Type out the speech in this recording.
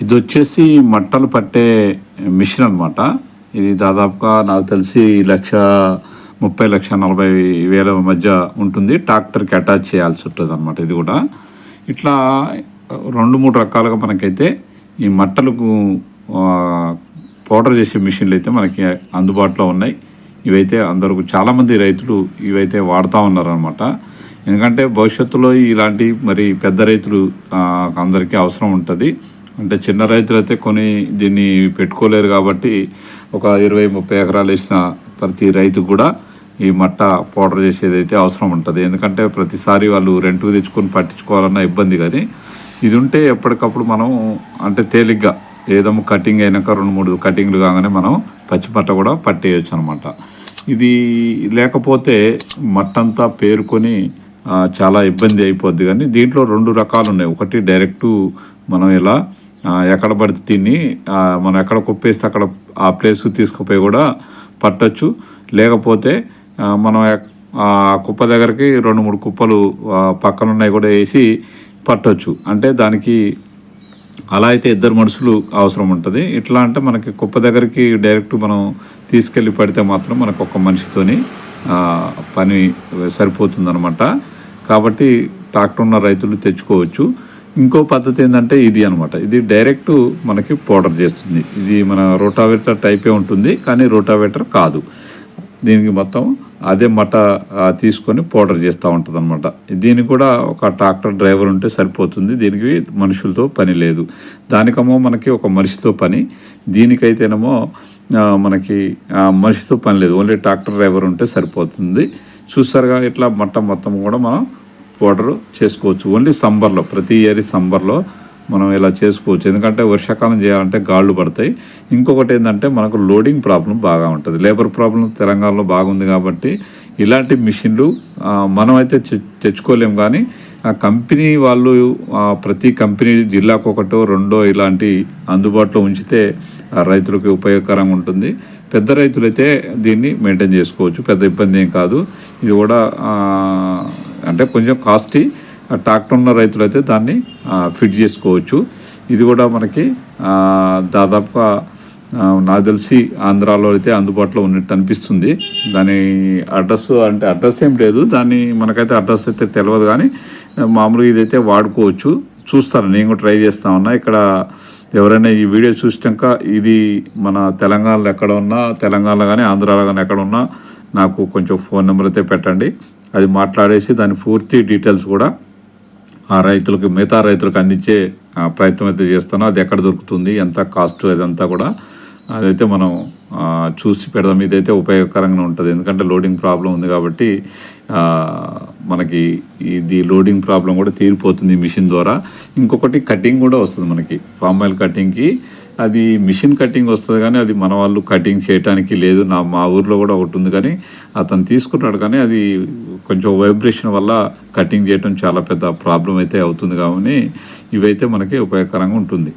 ఇది వచ్చేసి మట్టలు పట్టే మిషన్ అనమాట ఇది దాదాపుగా నాకు తెలిసి లక్ష ముప్పై లక్ష నలభై వేల మధ్య ఉంటుంది. ట్రాక్టర్కి అటాచ్ చేయాల్సి ఉంటుంది అనమాట ఇది కూడా. ఇట్లా రెండు మూడు రకాలుగా మనకైతే ఈ మట్టలకు ఆ, పౌడర్ చేసే మిషన్లు అయితే మనకి అందుబాటులో ఉన్నాయి. ఇవైతే అందరూ చాలామంది రైతులు ఇవైతే వాడుతూ ఉన్నారనమాట ఎందుకంటే భవిష్యత్తులో ఇలాంటి మరి పెద్ద రైతులు అందరికీ అవసరం ఉంటుంది. అంటే చిన్న రైతులు అయితే కొని దీన్ని పెట్టుకోలేరు కాబట్టి ఒక ఇరవై ముప్పై ఎకరాలు వేసిన ప్రతి రైతు కూడా ఈ మట్ట పౌడర్ చేసేది అయితే అవసరం ఉంటుంది. ఎందుకంటే ప్రతిసారి వాళ్ళు రెంట్కు తెచ్చుకొని పట్టించుకోవాలన్న ఇబ్బంది కానీ ఇది ఉంటే ఎప్పటికప్పుడు మనం అంటే తేలిగ్గా ఏదో కటింగ్ అయినాక రెండు మూడు కటింగ్లు కాగానే మనం పచ్చి మట్ట కూడా పట్టేయచ్చు అనమాట ఇది లేకపోతే మట్టంతా పేరుకొని చాలా ఇబ్బంది అయిపోద్ది. కానీ దీంట్లో రెండు రకాలు ఉన్నాయి. ఒకటి డైరెక్టు మనం ఇలా ఎక్కడ పడితే తిని మనం ఎక్కడ కుప్పేస్తే అక్కడ ఆ ప్లేస్కి తీసుకుపోయి కూడా పట్టచ్చు. లేకపోతే మనం ఆ కుప్ప దగ్గరికి రెండు మూడు కుప్పలు పక్కన ఉన్నాయి కూడా వేసి పట్టొచ్చు. అంటే దానికి అలా అయితే ఇద్దరు మనుషులు అవసరం ఉంటుంది. ఇట్లా అంటే మనకి కుప్ప దగ్గరికి డైరెక్ట్ మనం తీసుకెళ్ళి పడితే మాత్రం మనకు ఒక మనిషితోని పని సరిపోతుందనమాట కాబట్టి ట్రాక్టర్ ఉన్న రైతులు తెచ్చుకోవచ్చు. ఇంకో పద్ధతి ఏంటంటే ఇది అనమాట ఇది డైరెక్ట్ మనకి పౌడర్ చేస్తుంది. ఇది మన రోటావేటర్ టైపే ఉంటుంది కానీ రోటావేటర్ కాదు. దీనికి మొత్తం అదే మట తీసుకొని పౌడర్ చేస్తూ ఉంటుంది అనమాట దీనికి కూడా ఒక ట్రాక్టర్ డ్రైవర్ ఉంటే సరిపోతుంది. దీనికి మనుషులతో పని లేదు. దానికేమో మనకి ఒక మనిషితో పని. దీనికైతేనేమో మనకి మనిషితో పని లేదు. ఓన్లీ ట్రాక్టర్ డ్రైవర్ ఉంటే సరిపోతుంది. చూస్తారుగా ఇట్లా మట్ట మొత్తం కూడా మనం పౌడర్ చేసుకోవచ్చు. ఓన్లీ సంబర్లో ప్రతి ఇయర్ సంబర్లో మనం ఇలా చేసుకోవచ్చు. ఎందుకంటే వర్షాకాలం చేయాలంటే గాళ్ళు పడతాయి. ఇంకొకటి ఏంటంటే మనకు లోడింగ్ ప్రాబ్లం బాగా ఉంటుంది. లేబర్ ప్రాబ్లం తెలంగాణలో బాగుంది కాబట్టి ఇలాంటి మిషన్లు మనమైతే మనం అయితే తెచ్చుకోలేం కానీ ఆ కంపెనీ వాళ్ళు ప్రతి కంపెనీ జిల్లాకు ఒకటో రెండో ఇలాంటి అందుబాటులో ఉంచితే రైతులకు ఉపయోగకరంగా ఉంటుంది. పెద్ద రైతులైతే దీన్ని మెయింటైన్ చేసుకోవచ్చు. పెద్ద ఇబ్బంది ఏం కాదు. ఇది కూడా అంటే కొంచెం కాస్ట్లీ ట్రాక్టర్ ఉన్న రైతులైతే దాన్ని ఫిట్ చేసుకోవచ్చు. ఇది కూడా మనకి దాదాపుగా నాకు తెలిసి ఆంధ్రాలో అయితే అందుబాటులో ఉన్నట్టు అనిపిస్తుంది. దాని అడ్రస్ అంటే అడ్రస్ ఏం లేదు. దాన్ని మనకైతే అడ్రస్ అయితే తెలియదు కానీ మామూలుగా ఇదైతే వాడుకోవచ్చు. చూస్తాను. నేను కూడా ట్రై చేస్తా ఉన్నా. ఇక్కడ ఎవరైనా ఈ వీడియో చూసినాక ఇది మన తెలంగాణలో ఎక్కడ ఉన్నా తెలంగాణలో కానీ ఆంధ్రాలో కానీ ఎక్కడ ఉన్నా నాకు కొంచెం ఫోన్ నెంబర్ అయితే పెట్టండి. అది మాట్లాడేసి దాని పూర్తి డీటెయిల్స్ కూడా ఆ రైతులకు మిగతా రైతులకు అందించే ప్రయత్నం అయితే చేస్తానో అది ఎక్కడ దొరుకుతుంది ఎంత కాస్ట్ అదంతా కూడా అదైతే మనం చూసి పెడదాం. ఇదైతే ఉపయోగకరంగా ఉంటుంది. ఎందుకంటే లోడింగ్ ప్రాబ్లం ఉంది కాబట్టి మనకి ఇది లోడింగ్ ప్రాబ్లం కూడా తీరిపోతుంది మిషన్ ద్వారా. ఇంకొకటి కటింగ్ కూడా వస్తుంది మనకి. పామ్ ఆయిల్ కటింగ్కి అది మిషన్ కటింగ్ వస్తుంది కానీ అది మన వాళ్ళు కటింగ్ చేయడానికి లేదు. నా మా ఊర్లో కూడా ఒకటి ఉంది కానీ అతను తీసుకున్నాడు కానీ అది కొంచెం వైబ్రేషన్ వల్ల కటింగ్ చేయడం చాలా పెద్ద ప్రాబ్లం అయితే అవుతుంది. కాబట్టి ఇవైతే మనకి ఉపయోగకరంగా ఉంటుంది.